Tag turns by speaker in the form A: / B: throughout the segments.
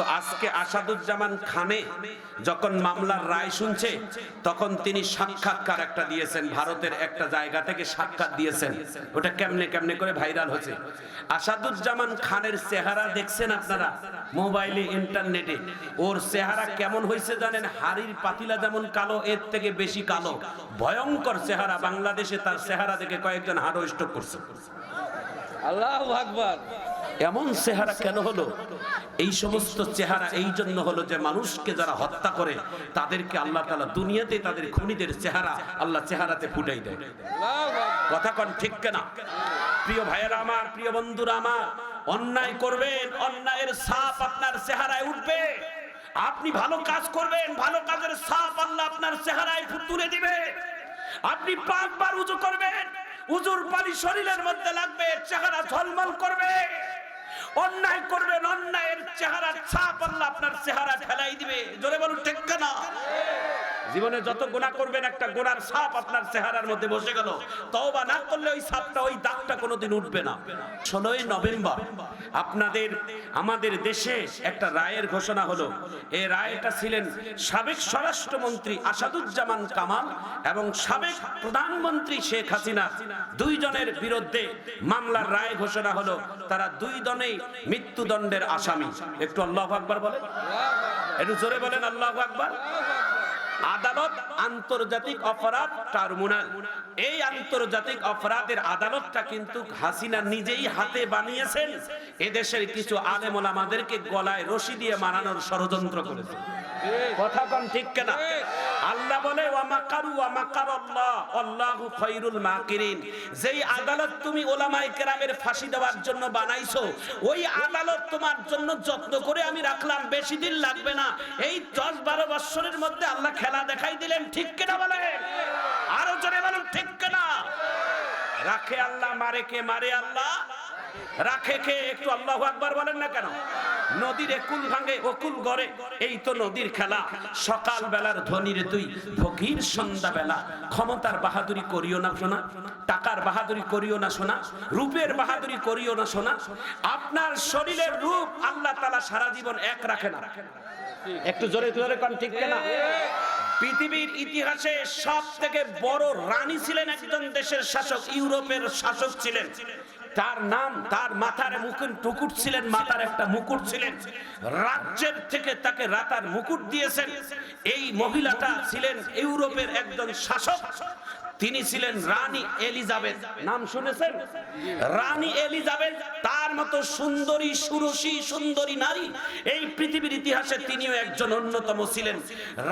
A: তো আজকে আসাদুজ্জামান খানে যখন মামলার রায় শুনছে তখন তিনি সাক্ষাৎকার একটা দিয়েছেন ভারতের একটা জায়গা থেকে সাক্ষাৎ দিয়েছেন। ওটা কেমনে কেমনে করে ভাইরাল হয়েছে আসাদুজ্জামান খানের চেহারা দেখছেন আপনারা মোবাইলে ইন্টারনেটে। ওর চেহারা কেমন হয়েছে জানেন? হাড়ির পাতিলা যেমন কালো এর থেকে বেশি কালো। ভয়ঙ্কর চেহারা বাংলাদেশে তার চেহারা দেখে কয়েকজন হাড় স্ট্রোক করছে।
B: আল্লাহ আকবার।
A: এমন চেহারা কেন হলো? এই সমস্ত চেহারা এই জন্য হলো যে মানুষকে যারা হত্যা করে, তাদেরকে আল্লাহ তালা দুনিয়াতে তাদের খুনিদের চেহারা আল্লাহ চেহারাতে ফুটাই দেয়। কথা কন ঠিক কেনা? প্রিয় ভাইয়েরা আমার, প্রিয় বন্ধুরা আমার, অন্যায় করবেন, অন্যায়ের সাপ আপনার চেহারায় উঠবে। আপনি ভালো কাজ করবেন, ভালো কাজের সাপ আল্লাহ আপনার চেহারায় তুলে দিবে। আপনি পাঁচবার উজু করবেন, উজুর পানি শরীরের মধ্যে লাগবে, চেহারা ঝলমল করবে। অন্যায় করবেন অন্যায়ের চেহারা ছাপ আল্লাহ আপনার চেহারা ফেলাই দিবে। জোরে বলুন ঠিক না জীবনে যত গুণা করবেন, একটা গোনার সাপ আপনার চেহারার মধ্যে বসে গেল। তওবা না করলে ওই সাপটা, ওই দাগটা কোনোদিন উঠবে না। ষোলোই নভেম্বর, আপনাদের, আমাদের দেশে একটা রায়ের ঘোষণা হলো। এই রায়টা ছিলেন সাবেক স্বরাষ্ট্রমন্ত্রী আসাদুজ্জামান কামাল এবং সাবেক প্রধানমন্ত্রী শেখ হাসিনা। দুইজনের বিরুদ্ধে মামলার রায় ঘোষণা হলো। তারা দুই জনেই মৃত্যুদণ্ডের আসামি। একটু আল্লাহ আকবার বলেন। একটু জোরে বলেন আল্লাহ আকবার। আদালত আন্তর্জাতিক অপরাধ ট্রাইব্যুনাল। এই আন্তর্জাতিক অপরাধের আদালতটা কিন্তু হাসিনা নিজেই হাতে বানিয়েছেন। এদেশের কিছু আলেম আমাদেরকে গলায় রশি দিয়ে মারানোর ষড়যন্ত্র করেছে। কথা কম ঠিক কেনা? আল্লাহ বলে ওয়া মাকারু ওয়া মাকারাল্লাহ আল্লাহু খায়রুল মাকিরিন। যেই আদালত তুমি ওলামায়ে কেরামের ফাঁসি দেওয়ার জন্য বানাইছো, ওই আদালত তোমার জন্য যত্ন করে আমি রাখলাম। বেশি দিন লাগবে না। এই 10 12 বছরের মধ্যে আল্লাহ খেলা দেখাই দিলেন, ঠিক কিনা বলেন? আরও জোরে বলুন, ঠিক কিনা? রাখে আল্লাহ, মারে কে, মারে আল্লাহ? রাখে কে? একটু আল্লাহু আকবার বলেন না কেন? নদীর কুল ভাঙে অকুল গড়ে এই তো নদীর খেলা। সকাল বেলার ধনির তুই ফকির সন্ধ্যা বেলা ক্ষমতার বাহাদুরি করিও না শোনা টাকার বাহাদুরি করিও না শোনা রূপের বাহাদুরি করিও না শোনা। আপনার শরীরের রূপ আল্লাহ তালা সারা জীবন এক রাখে না। একটু জোরে জোরে কন ঠিক না পৃথিবীর ইতিহাসে সব থেকে বড় রানী ছিলেন একজন দেশের শাসক, ইউরোপের শাসক ছিলেন। তার নাম, তার মাথার মুকুট, টুকুট ছিলেন, মাথার একটা মুকুট ছিলেন। রাজ্যের থেকে তাকে রাতার মুকুট দিয়েছেন। এই মহিলাটা ছিলেন ইউরোপের একজন শাসক। তিনি ছিলেন রানী এলিজাবেথ। নাম শুনেছেন? রানী এলিজাবেথ, তার মতো সুন্দরী, সুরসী, সুন্দরী নারী এই পৃথিবীর ইতিহাসে তিনিও একজন অন্যতম ছিলেন।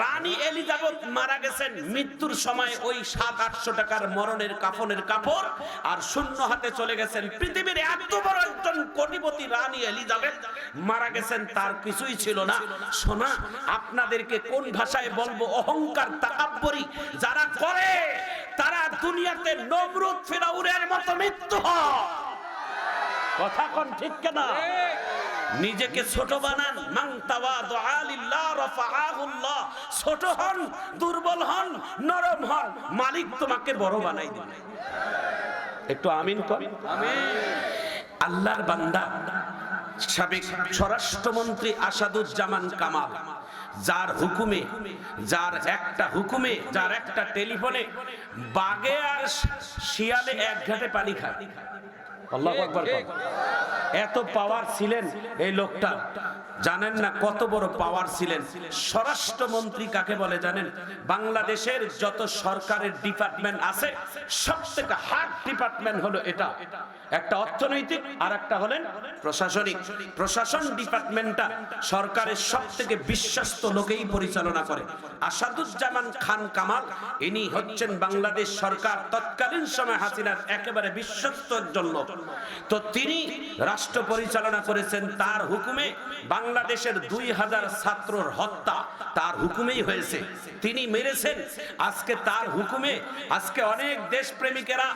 A: রানী এলিজাবেথ মারা গেছেন মৃত্যুর সময় ওই সাত আটশো টাকার মরণের কাফনের কাপড় আর শূন্য হাতে চলে গেছেন পৃথিবীর এত বড় একজন কোটিপতি রানী এলিজাবেথ। মারা গেছেন, তার কিছুই ছিল না। শোনা, আপনাদেরকে কোন ভাষায় বলব? অহংকার, তাকাব্বরি যারা করে তারা দুনিয়াতে নমরুদ ফিরাউনের মতো মৃত্যু কথা কোন ঠিক কেনা? নিজেকে ছোট বানান। আলিল্লাহ, রাফাআহুল্লাহ। ছোট হন, দুর্বল হন, নরম হন। মালিক তোমাকে বড় বানাই দিবে। একটু আমিন কর। আল্লাহর বান্দা, সাবেক স্বরাষ্ট্রমন্ত্রী আসাদুজ্জামান কামাল। যার হুকুমে, যার একটা হুকুমে, যার একটা টেলিফোনে বাগে আর শিয়ালে এক ঘাটে পানি খায়। এত পাওয়ার ছিলেন এই লোকটা। জানেন না কত বড় পাওয়ার ছিলেন? স্বরাষ্ট্রমন্ত্রী কাকে বলে জানেন? বাংলাদেশের যত সরকারের ডিপার্টমেন্ট আছে সব থেকে হার্ড ডিপার্টমেন্ট হলো এটা। একটা অর্থনৈতিক আর একটা হলেন প্রশাসনিক। প্রশাসন ডিপার্টমেন্টটা সরকারের সব থেকে বিশ্বস্ত লোকেই পরিচালনা করে। আসাদুজ্জামান খান কামাল, ইনি হচ্ছেন বাংলাদেশ সরকার তৎকালীন সময় হাসিনার একেবারে বিশ্বস্ত লোক। তো তিনি রাষ্ট্র পরিচালনা করেছেন, তার হুকুমে বাংলাদেশের দুই হাজার ছাত্রর হত্যা তার হুকুমেই হয়েছে। তিনি মেরেছেন। আজকে তার হুকুমে আজকে অনেক দেশপ্রেমিকেরা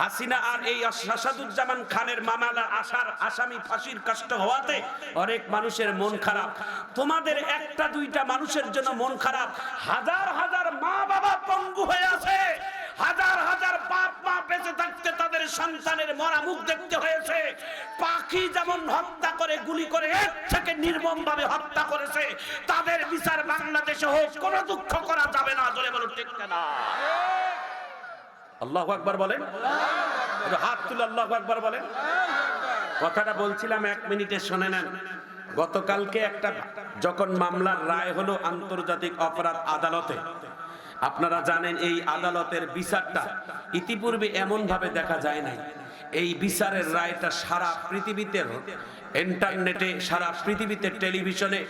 A: হাসিনা আর এই আসাদুজ্জামান খানের মামলা আসার আসামি ফাঁসির কষ্ট হওয়াতে অনেক মানুষের মন খারাপ। তোমাদের একটা দুইটা মানুষের জন্য মন খারাপ। হাজার হাজার মা বাবা পঙ্গু হয়ে আছে। হাজার হাজার বাপ মা বেঁচে থাকতে তাদের সন্তানের মরা মুখ দেখতে হয়েছে। পাখি যেমন হত্যা করে, গুলি করে থেকে নির্মম ভাবে হত্যা করেছে। তাদের বিচার বাংলাদেশে হোক, কোনো দুঃখ করা যাবে না। জোরে বলুন, ঠিক না আল্লাহ আকবার বলেন। হাত তুলে আল্লাহ আকবার বলেন। কথাটা বলছিলাম এক মিনিটে, শুনে নেন। গতকালকে একটা, যখন মামলার রায় হলো আন্তর্জাতিক অপরাধ আদালতে আপনারা জানেন এই আদালতের বিচারটা ইতিপূর্বে এমন ভাবে দেখা যায় নাই। এই বিচারের রায়টা সারা পৃথিবীতে ইন্টারনেটে, সারা পৃথিবীতে টেলিভিশনে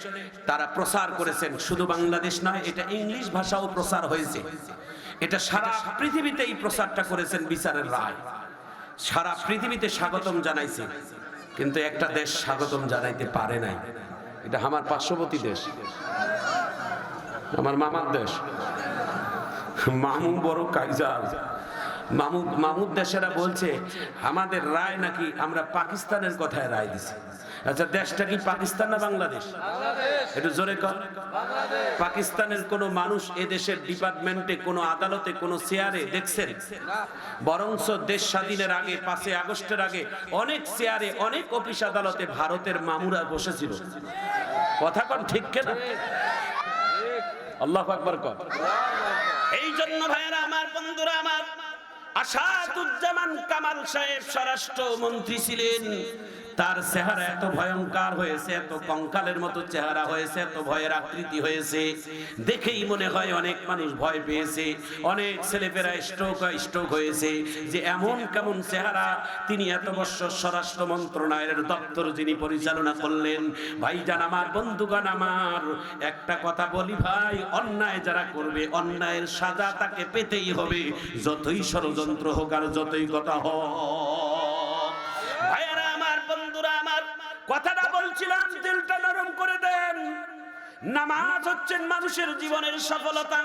A: তারা প্রচার করেছেন। শুধু বাংলাদেশ নয়, এটা ইংলিশ ভাষাও প্রচার হয়েছে। এটা সারা পৃথিবীতে এই প্রচারটা করেছেন বিচারের রায়। সারা পৃথিবীতে স্বাগতম জানাইছে, কিন্তু একটা দেশ স্বাগতম জানাইতে পারে নাই। এটা আমার পার্শ্ববর্তী দেশ, আমার মামার দেশ। মামু বড় কাইজার মামুদ মামুদ দেশেরা বলছে আমাদের রায় নাকি আমরা পাকিস্তানের কথায় রায় দিছি। আচ্ছা দেশটা কি পাকিস্তান না বাংলাদেশ? একটু জোরে কর পাকিস্তানের কোন মানুষ এদেশের ডিপার্টমেন্টে কোন আদালতে কোন চেয়ারে দেখছেন? বরংস দেশ স্বাধীনের আগে পাঁচই আগস্টের আগে অনেক চেয়ারে অনেক অফিস আদালতে ভারতের মামুরা বসেছিল। কথা কন ঠিক কেনা? আল্লাহ আকবর কর এই জন্য ভাইয়েরা আমার বন্ধুরা আমার আসাদুজ্জামান কামাল সাহেব স্বরাষ্ট্র মন্ত্রী ছিলেন। তার চেহারা এত ভয়ঙ্কর হয়েছে, এত কঙ্কালের মতো চেহারা হয়েছে, এত ভয়ের আকৃতি হয়েছে। দেখেই মনে হয় অনেক মানুষ ভয় পেয়েছে। অনেক ছেলেপেরা স্ট্রোক স্ট্রোক হয়েছে। যে এমন কেমন চেহারা, তিনি এত বছর স্বরাষ্ট্র মন্ত্রণালয়ের দপ্তর যিনি পরিচালনা করলেন। ভাইজান আমার, বন্ধুগণ আমার, একটা কথা বলি ভাই, অন্যায় যারা করবে, অন্যায়ের সাজা তাকে পেতেই হবে। যতই ষড়যন্ত্র হোক আর যতই কথা হোক। ভাইয়ারা আমার, বন্ধুরা আমার, কথাটা বলছিলাম দিলটা নরম করে দেন। নামাজ হচ্ছেন মানুষের জীবনের সফলতা।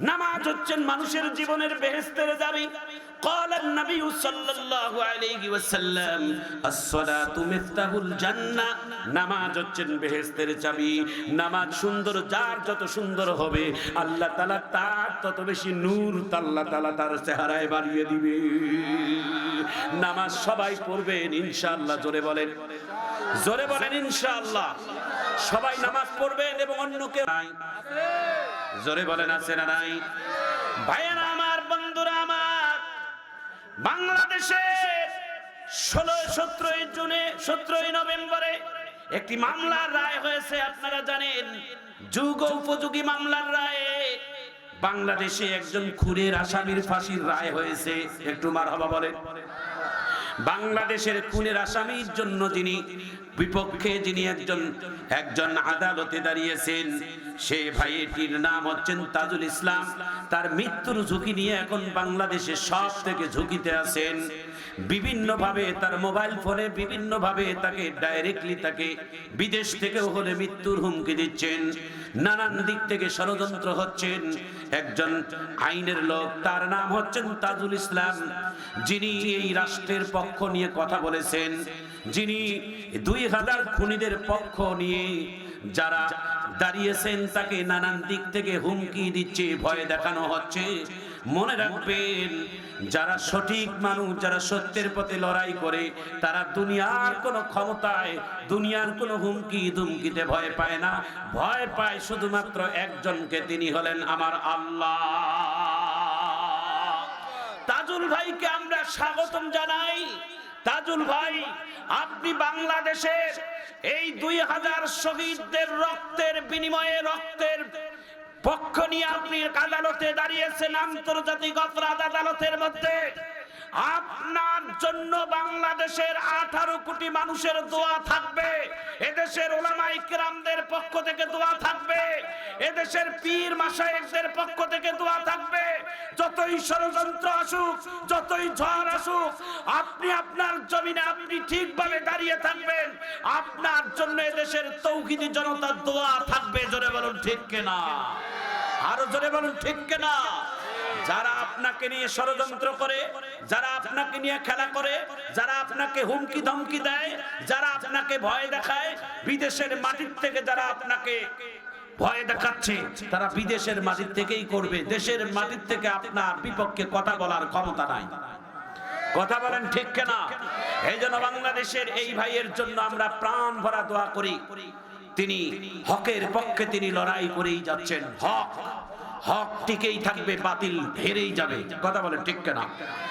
A: নামাজ হচ্ছেন মানুষের জীবনের বেহেস্তের যাবি قال النبي صلى الله عليه وسلم الصلاة مفتاح الجنة নামাজ হচ্ছেন বেহেস্তের চাবি নামাজ সুন্দর যার যত সুন্দর হবে আল্লাহ তাআলা তার তত বেশি নূর আল্লাহ তাআলা তার চেহারায় বাড়িয়ে দিবে নামাজ সবাই পড়বেন ইনশাআল্লাহ জোরে বলেন জোরে বলেন ইনশাআল্লাহ সবাই নামাজ পড়বেন এবং অন্যকে নাই জোরে বলেন আছে না নাই ভাইয়েরা আমার বন্ধুরা আমার বাংলাদেশে ষোলো, সতেরোই জুনে, সতেরোই নভেম্বরে একটি মামলার রায় হয়েছে, আপনারা জানেন। যুগ উপযোগী মামলার রায়ে। বাংলাদেশে একজন খুনের আসামির ফাঁসির রায় হয়েছে। একটু মার হবা বলেন। বাংলাদেশের খুনের আসামির জন্য যিনি বিপক্ষে যিনি একজন একজন আদালতে দাঁড়িয়েছেন, সে ভাইটির নাম হচ্ছেন তাজুল ইসলাম। তার মৃত্যুর ঝুঁকি নিয়ে এখন বাংলাদেশে সব থেকে ঝুঁকিতে আছেন। বিভিন্ন ভাবে তার মোবাইল ফোনে বিভিন্ন ভাবে তাকে ডাইরেক্টলি তাকে বিদেশ থেকেও হলে মৃত্যুর হুমকি দিচ্ছেন। নানান দিক থেকে ষড়যন্ত্র হচ্ছেন। একজন আইনের লোক, তার নাম হচ্ছেন তাজুল ইসলাম, যিনি এই রাষ্ট্রের পক্ষ নিয়ে কথা বলেছেন। যিনি দুই হাজার খুনিদের পক্ষ নিয়ে যারা দাঁড়িয়েছেন, তাকে নানান দিক থেকে হুমকি দিচ্ছে, ভয় দেখানো হচ্ছে। মনে রাখবেন, যারা সঠিক মানুষ, যারা সত্যের পথে লড়াই করে, তারা দুনিয়ার কোনো ক্ষমতায়, দুনিয়ার কোনো হুমকি ধুমকিতে ভয় পায় না। ভয় পায় শুধুমাত্র একজনকে, তিনি হলেন আমার আল্লাহ। তাজুল ভাইকে আমরা স্বাগতম জানাই। তাজুল ভাই, আপনি বাংলাদেশের এই দুই হাজার শহীদদের রক্তের বিনিময়ে রক্তের পক্ষ নিয়ে আপনি আদালতে দাঁড়িয়েছেন, আন্তর্জাতিক অপরাধ আদালতের মধ্যে। আপনার জন্য বাংলাদেশের আঠারো কোটি মানুষের দোয়া থাকবে। এদেশের ওলামাই কিরামদের পক্ষ থেকে দোয়া থাকবে। এদেশের পীর মাসায়েকদের পক্ষ থেকে দোয়া থাকবে। যতই ষড়যন্ত্র আসুক, যতই ঝড় আসুক, আপনি আপনার জমিনে আপনি ঠিকভাবে দাঁড়িয়ে থাকবেন। আপনার জন্য এদেশের তৌহিদি জনতার দোয়া থাকবে। জোরে বলুন, ঠিক কিনা? আরও জোরে বলুন, ঠিক কিনা? যারা আপনাকে নিয়ে ষড়যন্ত্র করে, যারা আপনাকে নিয়ে খেলা করে, যারা আপনাকে হুমকি ধমকি দেয়, যারা আপনাকে ভয় দেখায়, বিদেশের মাটির থেকে যারা আপনাকে ভয় দেখাচ্ছে, তারা বিদেশের মাটির থেকেই করবে। দেশের মাটির থেকে আপনার বিপক্ষে কথা বলার ক্ষমতা নাই। কথা বলেন ঠিক কেনা? এই জন্য বাংলাদেশের এই ভাইয়ের জন্য আমরা প্রাণ ভরা দোয়া করি। তিনি হকের পক্ষে তিনি লড়াই করেই যাচ্ছেন। হক। হক টিকেই থাকবে বাতিল হেরেই যাবে। কথা বলে ঠিক কেনা?